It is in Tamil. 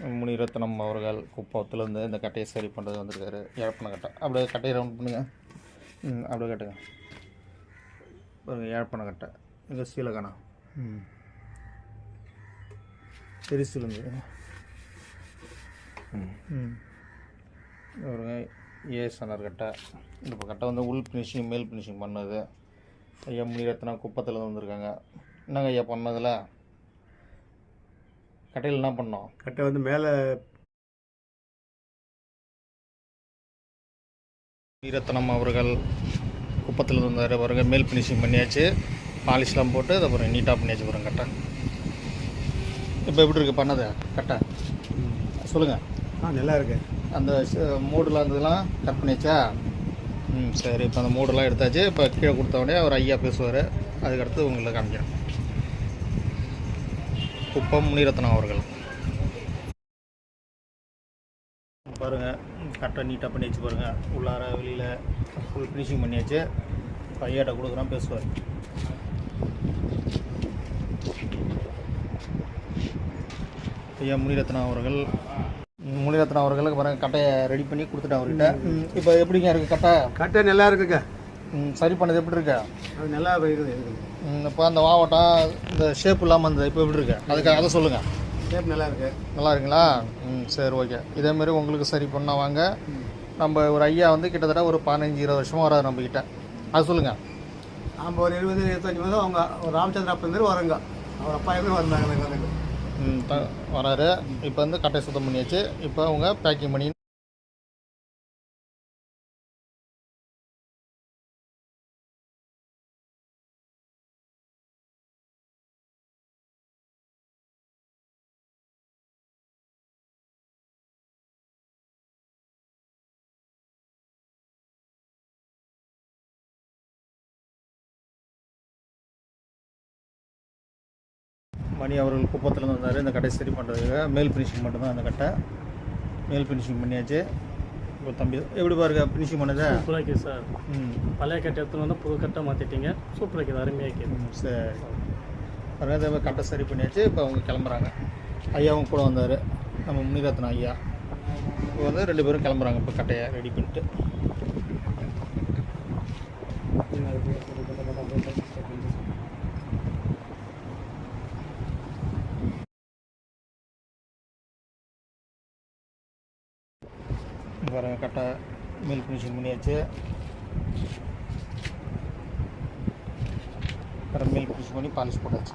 முனிரத்னம் அவர்கள் குப்பத்துலேருந்து இந்த கட்டையை சரி பண்ணுறது வந்திருக்காரு. இழப்பன கட்டை அப்படியே கட்டையை ரவுண்ட் பண்ணுங்கள் ம் அப்படியே கட்டுங்க. பாருங்க இழப்பன கட்டை இங்கே சீலகணா ம். பெருசுலேருந்து ம். ம். பாருங்க ஏஎஸ்என்ஆர் கட்டை. இந்த இப்போ கட்டை வந்து உள் ஃபினிஷிங் மேல் ஃபினிஷிங் பண்ணது. ஐயா முனிரத்னம் குப்பத்தில் வந்திருக்காங்க. என்னங்க ஐயா பண்ணதில்? கட்டையில் என்ன பண்ணோம்? கட்டை வந்து மேலே வீரத்தனம் அவர்கள் குப்பத்தில் இருந்தார் பாருங்க மேல் ஃபினிஷிங் பண்ணியாச்சு. பாலிஷ்லாம் போட்டு அதை பாருங்க நீட்டாக பண்ணியாச்சு பாருங்க கட்டை. இப்போ எப்படி இருக்குது பண்ணது? கட்டை. சொல்லுங்கள் ஆ நல்லா இருக்கு. அந்த மூடெலாம் இருந்ததுலாம் கட் பண்ணியாச்சா? ம் சரி இப்போ அந்த மூடெல்லாம் எடுத்தாச்சு. இப்போ கீழே கொடுத்த உடனே அவர் ஐயா பேசுவார். அதுக்கடுத்து உங்களை காமிக்கிறேன். குப்பம் முனிரத்னம் அவர்கள். பாருங்கள் கரெக்டாக நீட்டாக பண்ணி வச்சு பாருங்கள் உள்ளார வெளியில் ஃபுல் ஃபினிஷிங் பண்ணியாச்சு. இப்போ ஐயாட்ட கொடுக்குறான் பேசுவார். ஐயா முனிரத்னம் அவர்கள். ம், முனிரத்னம் அவர்களுக்கு பாருங்க கட்டையை ரெடி பண்ணி கொடுத்துட்டேன் அவர்கிட்ட. இப்போ எப்படிங்க இருக்குது கட்டை? கட்டை நல்லா இருக்குங்க. சரி பண்ணது எப்படி இருக்கு? அது நல்லா ம், இப்போ அந்த வாவட்டம் இந்த ஷேப் இல்லாமல் இருந்தது இப்போ எப்படி இருக்கு? அதுக்கு அதை சொல்லுங்கள் ஷேப் நல்லா இருக்கு. நல்லா இருக்குங்களா? ம் சரி ஓகே இதேமாரி உங்களுக்கு சரி பண்ண வாங்க. நம்ம ஒரு ஐயா வந்து கிட்டத்தட்ட ஒரு பதினஞ்சு இருபது வருஷமாக வராது நம்மக்கிட்ட அது சொல்லுங்கள் நாம் ஒரு இருபது இருபத்தஞ்சி மாதம் அவங்க ராமச்சந்திர அப்பா இருந்து வரங்க. அவர் அப்பா இருந்து வந்தாங்க வராரு. இப்போ வந்து கட்டை சுத்தம் பண்ணியாச்சு. இப்போ அவங்க பேக்கிங் பண்ணி மணி அவர்கள் குப்பத்தில் வந்தார். இந்த கட்டை சரி பண்ணுறதுக்கு மேல் ஃபினிஷிங் மட்டும்தான் அந்த கட்டை. மேல் ஃபினிஷிங் பண்ணியாச்சு. இப்போ தம்பி எப்படி பாருங்க ஃபினிஷிங் பண்ணது? சூப்பராக இருக்குது சார் ம். பழைய கட்டை எடுத்துன்னு வந்து புது கட்டை மாற்றிட்டீங்க சூப்பராக இருக்குது அருமையாக இருக்குது. சரி. பாருங்க மாதிரி கட்டை சரி பண்ணியாச்சு. இப்போ அவங்க கிளம்புறாங்க. ஐயாவும் கூட வந்தார். நம்ம முனிரத்னம் ஐயா. இப்போ வந்து ரெண்டு பேரும் கிளம்புறாங்க இப்போ கட்டையை ரெடி பண்ணிட்டு. பாருங்க கரெக்டாக மில் ஃபினிஷிங் பண்ணியாச்சு. அப்புறம் மில் ஃபினிஷிங் பண்ணி பாலிஷ் போட்டாச்சு.